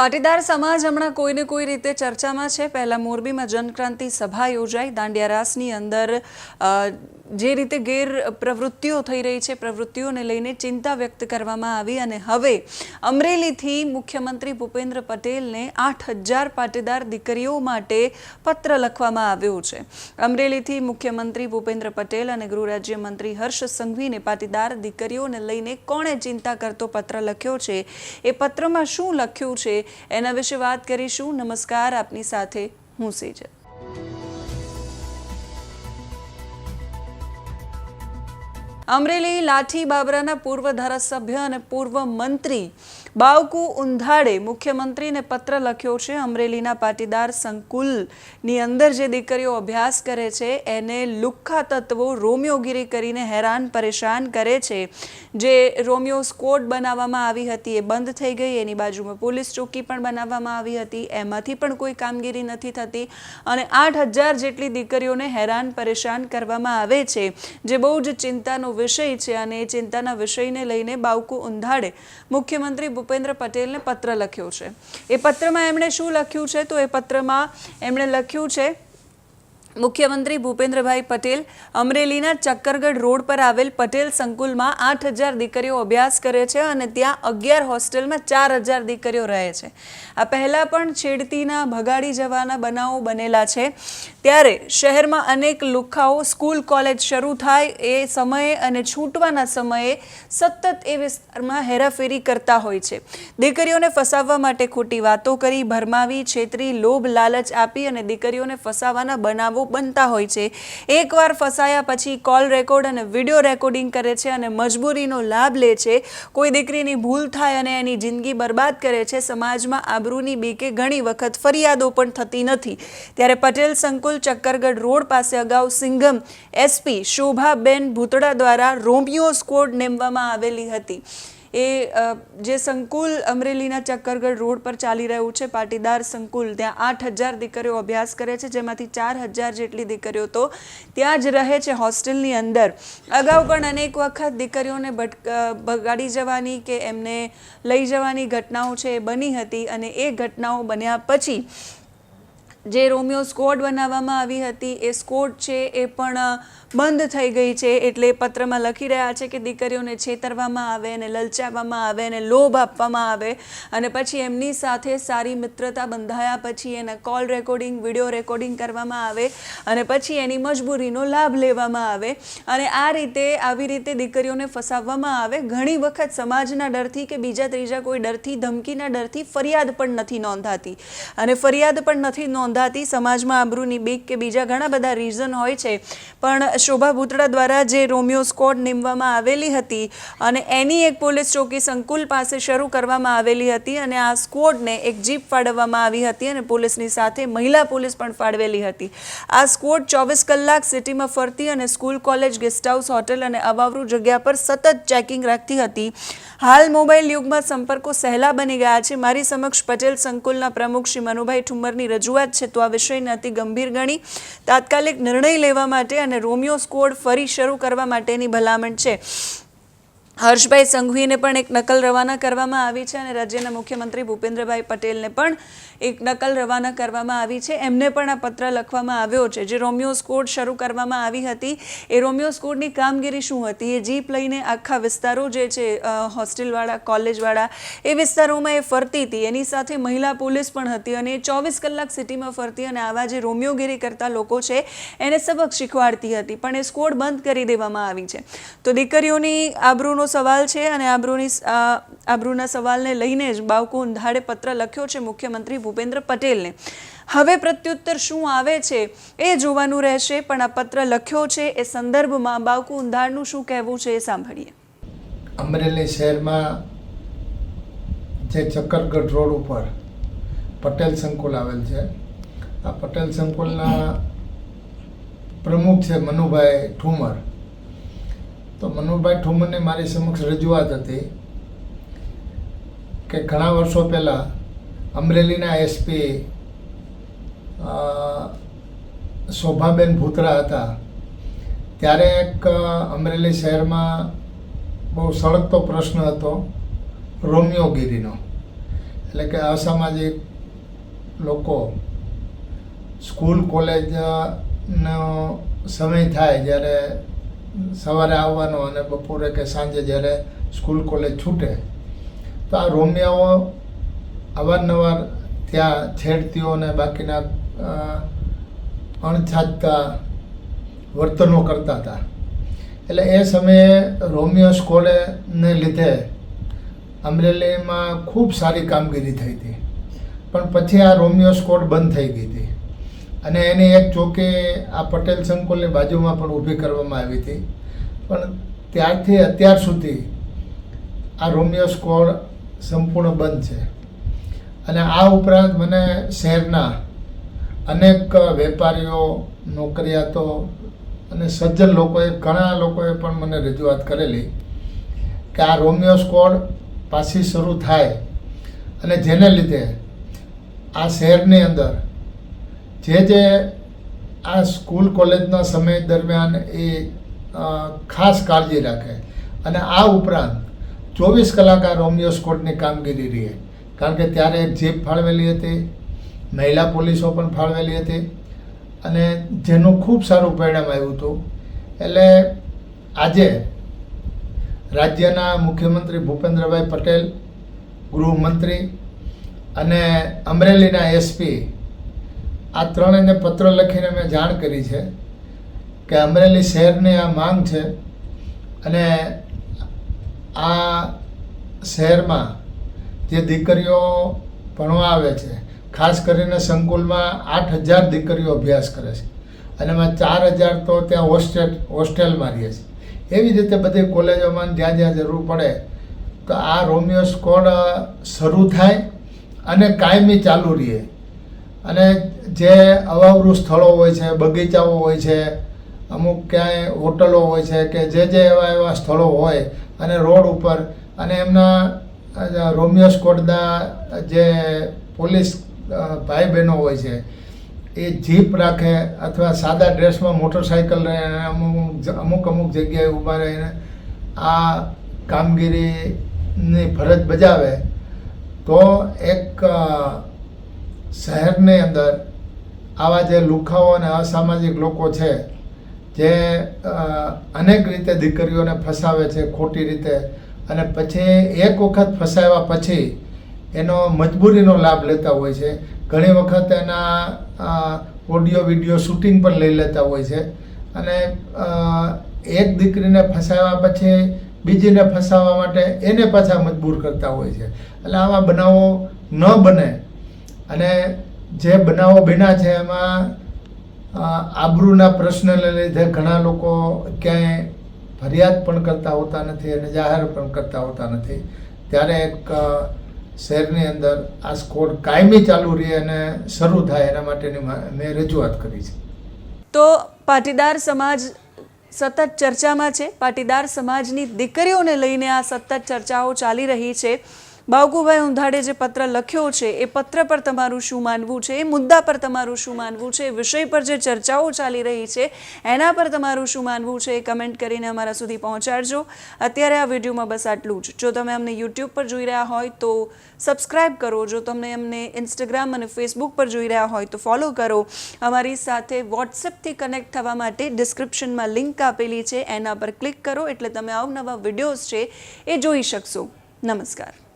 પાટીદાર સમાજ હમણાં કોઈને કોઈ રીતે ચર્ચામાં છે? પહેલા મોરબીમાં જનક્રાંતિ સભા યોજાઈ. દાંડિયા રાસની અંદર જે રીતે ગેર પ્રવૃત્તિઓ થઈ રહી છે, પ્રવૃત્તિઓને લઈને ચિંતા વ્યક્ત કરવામાં આવી અને હવે અમરેલીથી મુખ્યમંત્રી ભૂપેન્દ્ર પટેલને આઠ હજાર પાટીદાર દીકરીઓ માટે પત્ર લખવામાં આવ્યો છે. અમરેલીથી મુખ્યમંત્રી ભૂપેન્દ્ર પટેલ અને ગૃહ રાજ્યમંત્રી હર્ષ સંઘવીને પાટીદાર દીકરીઓને લઈને કોણે ચિંતા કરતો પત્ર લખ્યો છે? એ પત્રમાં શું લખ્યું છે? એના વિશે વાત કરીશું. નમસ્કાર, આપની સાથે હું સેજલ. અમરેલી લાઠી બાબરાના પૂર્વ ધારાસભ્ય અને પૂર્વ મંત્રી બાવકુ ઉંધાડે મુખ્યમંત્રીને પત્ર લખ્યો છે. અમરેલીના પાટીદાર સંકુલની અંદર જે દીકરીઓ અભ્યાસ કરે છે, એને લુખ્ખા તત્વો રોમિયોગીરી કરીને હેરાન પરેશાન કરે છે. જે રોમિયો સ્કોડ બનાવવામાં આવી હતી એ બંધ થઈ ગઈ. એની બાજુમાં પોલીસ ચોકી પણ બનાવવામાં આવી હતી. એમાંથી પણ કોઈ કામગીરી નથી થતી અને આઠ હજાર જેટલી દીકરીઓને હેરાન પરેશાન કરવામાં આવે છે. જે બહુ જ ચિંતાનો વિષય છે અને એ ચિંતાના વિષયને લઈને બાવકુ ઉંધાડે મુખ્યમંત્રી ભૂપેન્દ્ર પટેલને પત્ર લખ્યો છે. એ પત્રમાં એમણે શું લખ્યું છે? તો એ પત્રમાં એમણે લખ્યું છે મુખ્યમંત્રી ભૂપેન્દ્રભાઈ પટેલ અમરેલીના ચક્કરગઢ રોડ પર આવેલ પટેલ સંકુલમાં આઠ હજાર દીકરીઓ અભ્યાસ કરે છે અને ત્યાં અગિયાર હોસ્ટેલમાં ચાર હજાર દીકરીઓ રહે છે. આ પહેલાં પણ છેડતીના ભગાડી જવાના બનાવો બનેલા છે. ત્યારે શહેરમાં અનેક લુખ્ખાઓ સ્કૂલ કોલેજ શરૂ થાય એ સમયે અને છૂટવાના સમયે સતત એ વિસ્તારમાં હેરાફેરી કરતા હોય છે. દીકરીઓને ફસાવવા માટે ખોટી વાતો કરી, ભરમાવી, છેતરી, લોભ, લાલચ આપી અને દીકરીઓને ફસાવવાના બનાવો બનતા હોય છે. એકવાર ફસાયા પછી કોલ રેકોર્ડ અને વીડિયો રેકોર્ડિંગ કરે છે અને મજબૂરીનો લાભ લે છે. કોઈ દીકરીની ભૂલ થાય અને એની જિંદગી બરબાદ કરે છે, સમાજમાં આબરૂની બીકે ઘણી વખત ફરિયાદો પણ થતી નથી. ત્યારે પટેલ સંકુલ ચક્કરગઢ રોડ પાસે અગાઉ સિંઘમ એસપી શોભાબેન ભૂતડા દ્વારા રોમિયો સ્કોડ નેમવામાં આવેલી હતી. એ જે સંકુલ અમરેલીના ચક્કરગઢ રોડ પર ચાલી રહ્યું છે, પાટીદાર સંકુલ, ત્યાં આઠ હજાર દીકરીઓ અભ્યાસ કરે છે, જેમાંથી ચાર હજાર જેટલી દીકરીઓ તો ત્યાં જ રહે છે હોસ્ટેલની અંદર. અગાઉ પણ અનેક વખત દીકરીઓને ભટક ભગાડી જવાની કે એમને લઈ જવાની ઘટનાઓ છે એ બની હતી અને એ ઘટનાઓ બન્યા પછી જે રોમિયો સ્કોડ બનાવવામાં આવી હતી, એ સ્કોડ છે એ પણ બંધ થઈ ગઈ છે એટલે પત્રમાં લખી રહ્યા છે કે દીકરીઓને છેતરવામાં આવે અને લલચાવવામાં આવે અને લોભ આપવામાં આવે અને પછી એમની સાથે સારી મિત્રતા બંધાયા પછી એના કોલ રેકોર્ડિંગ, વીડિયો રેકોર્ડિંગ કરવામાં આવે અને પછી એની મજબૂરીનો લાભ લેવામાં આવે અને આ રીતે, આવી રીતે દીકરીઓને ફસાવવામાં આવે. ઘણી વખત સમાજના ડરથી કે બીજા ત્રીજા કોઈ ડરથી, ધમકીના ડરથી ફરિયાદ પણ નથી નોંધાતી. અને ફરિયાદ પણ નથી નોંધાતી સમાજમાં આબરૂની બીક કે બીજા ઘણા બધા રીઝન હોય છે. પણ શોભા ભૂતડા દ્વારા જે રોમિયો સ્કોડ નીમવામાં આવેલી હતી અને એની એક પોલીસ ચોકી સંકુલ પાસે શરૂ કરવામાં આવેલી હતી અને આ સ્કોડને એક જીપ ફાળવવામાં આવી હતી અને પોલીસની સાથે મહિલા પોલીસ પણ ફાળવેલી હતી. આ સ્કોડ ચોવીસ કલાક સિટીમાં ફરતી અને school, college, guest house, hotel અને અવાવરૂ જગ્યા પર સતત ચેકિંગ રાખતી હતી. હાલ મોબાઈલ યુગમાં સંપર્કો સહેલા બની ગયા છે. મારી સમક્ષ પટેલ સંકુલના પ્રમુખ શ્રી મનુભાઈ ઠુમ્મરની રજૂઆત તો આ વિષયને અતિ ગંભીર ગણી તાત્કાલિક નિર્ણય લેવા માટે અને રોમિયો સ્કોડ ફરી શરૂ કરવા માટેની ભલામણ છે. હર્ષભાઈ સંઘવીને પણ એક નકલ રવાના કરવામાં આવી છે અને રાજ્યના મુખ્યમંત્રી ભૂપેન્દ્રભાઈ પટેલને પણ એક નકલ રવાના કરવામાં આવી છે. એમને પણ આ પત્ર લખવામાં આવ્યો છે જે રોમિયો સ્કોડ શરૂ કરવામાં આવી હતી. એ રોમિયો સ્કોડની કામગીરી શું હતી? એ જીપ લઈને આખા વિસ્તારો જે છે હોસ્ટેલવાળા, કોલેજવાળા, એ વિસ્તારોમાં એ ફરતી હતી. એની સાથે મહિલા પોલીસ પણ હતી અને એ ચોવીસ કલાક સિટીમાં ફરતી અને આવા જે રોમિયોગીરી કરતા લોકો છે, એને સબક શીખવાડતી હતી. પણ એ સ્કોડ બંધ કરી દેવામાં આવી છે. તો દીકરીઓની આબરૂનો સવાલ છે અને આબરૂની આબ્રુના સવાલને લઈને જ બાવકુ ઉંધાડે પત્ર લખ્યો છે મુખ્યમંત્રી ભૂપેન્દ્ર પટેલને. હવે પ્રત્યુત્તર શું આવે છે એ જોવાનું રહેશે, પણ આ પત્ર લખ્યો છે એ સંદર્ભમાં બાવકુ ઉંધાડનું શું કહેવું છે એ સાંભળીએ. અમરેલી શહેરમાં જે ચક્કરગઢ રોડ ઉપર પટેલ સંકુલ આવેલ છે, આ પટેલ સંકુલના પ્રમુખ છે મનુભાઈ ઠુમર. તો મનુભાઈ ઠુમરની મારી સમક્ષ રજૂઆત હતી કે ઘણા વર્ષો પહેલાં અમરેલીના એસપી શોભાબેન ભૂતરા હતા. ત્યારે એક અમરેલી શહેરમાં બહુ સળગતો પ્રશ્ન હતો રોમિયોગીરીનો એટલે કે અસામાજિક લોકો સ્કૂલ, કોલેજનો સમય થાય જ્યારે સવારે આવવાનો અને બપોરે કે સાંજે જ્યારે સ્કૂલ કોલેજ છૂટે, તો આ રોમિયાઓ અવારનવાર ત્યાં છેડતીઓ અને બાકીના અણછાજતા વર્તનો કરતા હતા. એટલે એ સમયે રોમિયો સ્કોલેને લીધે અમરેલીમાં ખૂબ સારી કામગીરી થઈ હતી. પણ પછી આ રોમિયો સ્કોડ બંધ થઈ ગઈ હતી. અને એની એક ચોકી આ પટેલ સંકુલની બાજુમાં પણ ઊભી કરવામાં આવી હતી. પણ ત્યારથી અત્યાર સુધી આ રોમિયો સ્કોડ સંપૂર્ણ બંધ છે. અને આ ઉપરાંત મને શહેરના અનેક વેપારીઓ, નોકરિયાતો અને સજ્જન લોકોએ, ઘણા લોકોએ પણ મને રજૂઆત કરેલી કે આ રોમિયો સ્કોડ પાછી શરૂ થાય. અને જેને લીધે આ શહેરની અંદર જે જે આ સ્કૂલ કોલેજના સમય દરમિયાન એ ખાસ કાળજી રાખે. અને આ ઉપરાંત ચોવીસ કલાક આ રોમિયો સ્કોડની કામગીરી રહે. કારણ કે ત્યારે એક જીપ ફાળવેલી હતી, મહિલા પોલીસો પણ ફાળવેલી હતી, અને જેનું ખૂબ સારું પરિણામ આવ્યું હતું. એટલે આજે રાજ્યના મુખ્યમંત્રી ભૂપેન્દ્રભાઈ પટેલ, ગૃહમંત્રી અને અમરેલીના એસપી આ ત્રણેયને પત્ર લખીને મેં જાણ કરી છે કે અમરેલી શહેરની આ માંગ છે અને આ શહેરમાં જે દીકરીઓ ભણવા આવે છે, ખાસ કરીને સંકુલમાં આઠ હજાર દીકરીઓ અભ્યાસ કરે છે અને એમાં ચાર હજાર તો ત્યાં હોસ્ટેલ, હોસ્ટેલમાં રહે છે એવી રીતે બધી કોલેજોમાં જ્યાં જ્યાં જરૂર પડે તો આ રોમિયો સ્કોડ શરૂ થાય અને કાયમી ચાલુ રહે. અને જે અવાવરું સ્થળો હોય છે, બગીચાઓ હોય છે, અમુક ક્યાંય હોટલો હોય છે કે જે જે એવા એવા સ્થળો હોય અને રોડ ઉપર અને એમના રોમિયો સ્કોડના જે પોલીસ ભાઈ બહેનો હોય છે, એ જીપ રાખે અથવા સાદા ડ્રેસમાં મોટરસાઇકલ રહે અને અમુક અમુક અમુક જગ્યાએ ઊભા રહીને આ કામગીરીની ફરજ બજાવે, તો એક શહેરની અંદર આવા જે લુખાઓ અને અસામાજિક લોકો છે, જે અનેક રીતે દીકરીઓને ફસાવે છે ખોટી રીતે અને પછી એક વખત ફસાવ્યા પછી એનો મજબૂરીનો લાભ લેતા હોય છે. ઘણી વખત એના ઓડિયો, વીડિયો શૂટિંગ પણ લઈ લેતા હોય છે. અને એક દીકરીને ફસાવ્યા પછી બીજીને ફસાવવા માટે એને પાછા મજબૂર કરતા હોય છે. એટલે આવા બનાવો ન બને. અને જે બનાવો બન્યા છે એમાં આબરૂના પ્રશ્નને લીધે ઘણા લોકો ક્યાંય ફરિયાદ પણ કરતા હોતા નથી અને જાહેર પણ કરતા હોતા નથી. ત્યારે એક શહેરની અંદર આ સ્કોડ કાયમી ચાલુ રહે અને શરૂ થાય એના માટેની મેં રજૂઆત કરી છે. તો પાટીદાર સમાજ સતત ચર્ચામાં છે. પાટીદાર સમાજની દીકરીઓને લઈને આ સતત ચર્ચાઓ ચાલી રહી છે. બાવકુભાઈ ઉંધાડે જે પત્ર લખ્યો છે, એ પત્ર પર તમારું શું માનવું છે? એ મુદ્દા પર તમારું શું માનવું છે? વિષય પર જે ચર્ચાઓ ચાલી રહી છે, એના પર તમારું શું માનવું છે? એ કમેન્ટ કરીને અમારા સુધી પહોંચાડજો. અત્યારે આ વિડીયોમાં બસ આટલું જ. જો તમે અમને યુટ્યુબ પર જોઈ રહ્યા હોય તો સબસ્ક્રાઇબ કરો. જો તમને અમને ઇન્સ્ટાગ્રામ અને ફેસબુક પર જોઈ રહ્યા હોય તો ફોલો કરો. અમારી સાથે વોટ્સએપથી કનેક્ટ થવા માટે ડિસ્ક્રિપ્શનમાં લિંક આપેલી છે. એના પર ક્લિક કરો. એટલે તમે અવનવા વિડીયોઝ છે, એ જોઈ શકશો. નમસ્કાર.